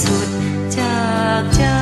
สุทธิ์จากใจ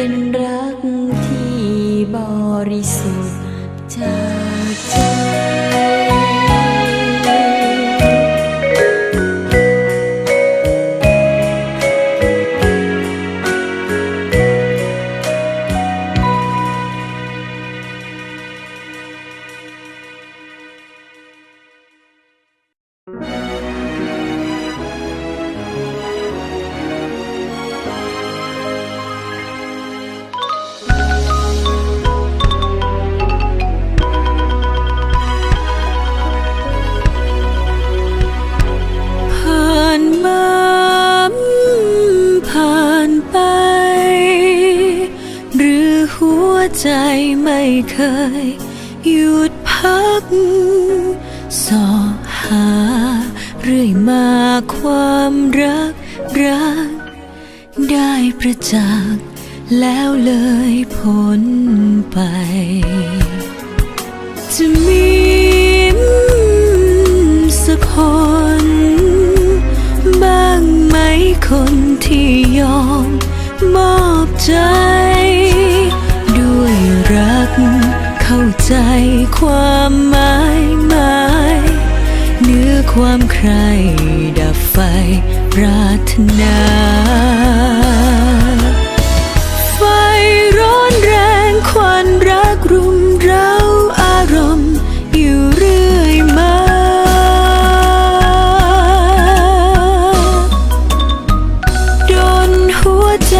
เป็นรักที่บริสุทธิ์จากใจ ใจไม่เคยหยุดพักสอหาเรื่อยมาความรักรัก ได้ประจักษ์แล้วเลยพ้นไป จะมีสักคนบ้างไหมคนที่ยอมมอบใจ เข้าใจความหมายหมายเนื้อความใครดับไฟปรารถนาไฟร้อนแรงควันรักรุมเร้าอารมณ์อยู่เรื่อยมา โดนหัวใจ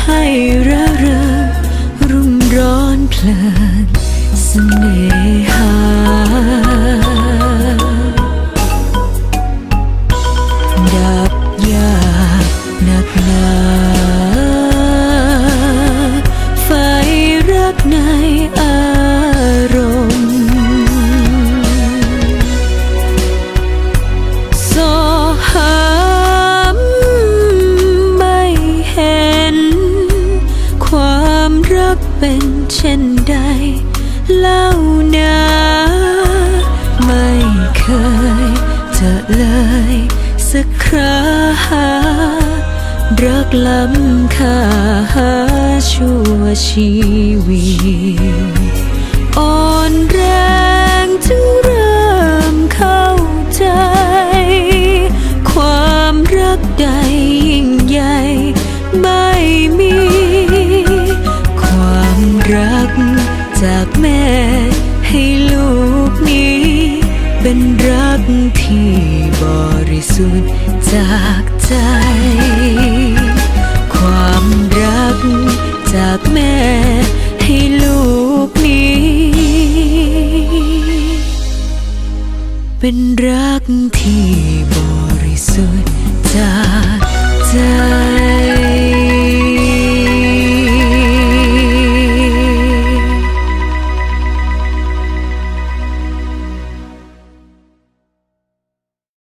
ให้ระเริงรุมร้อนเพลิน เส เลยสักครารักล้ำค่าชั่วชีวิต สุดจากใจ ความรักจากแม่ให้ลูกนี้ เป็นรักที่บริสุทธิ์จากใจ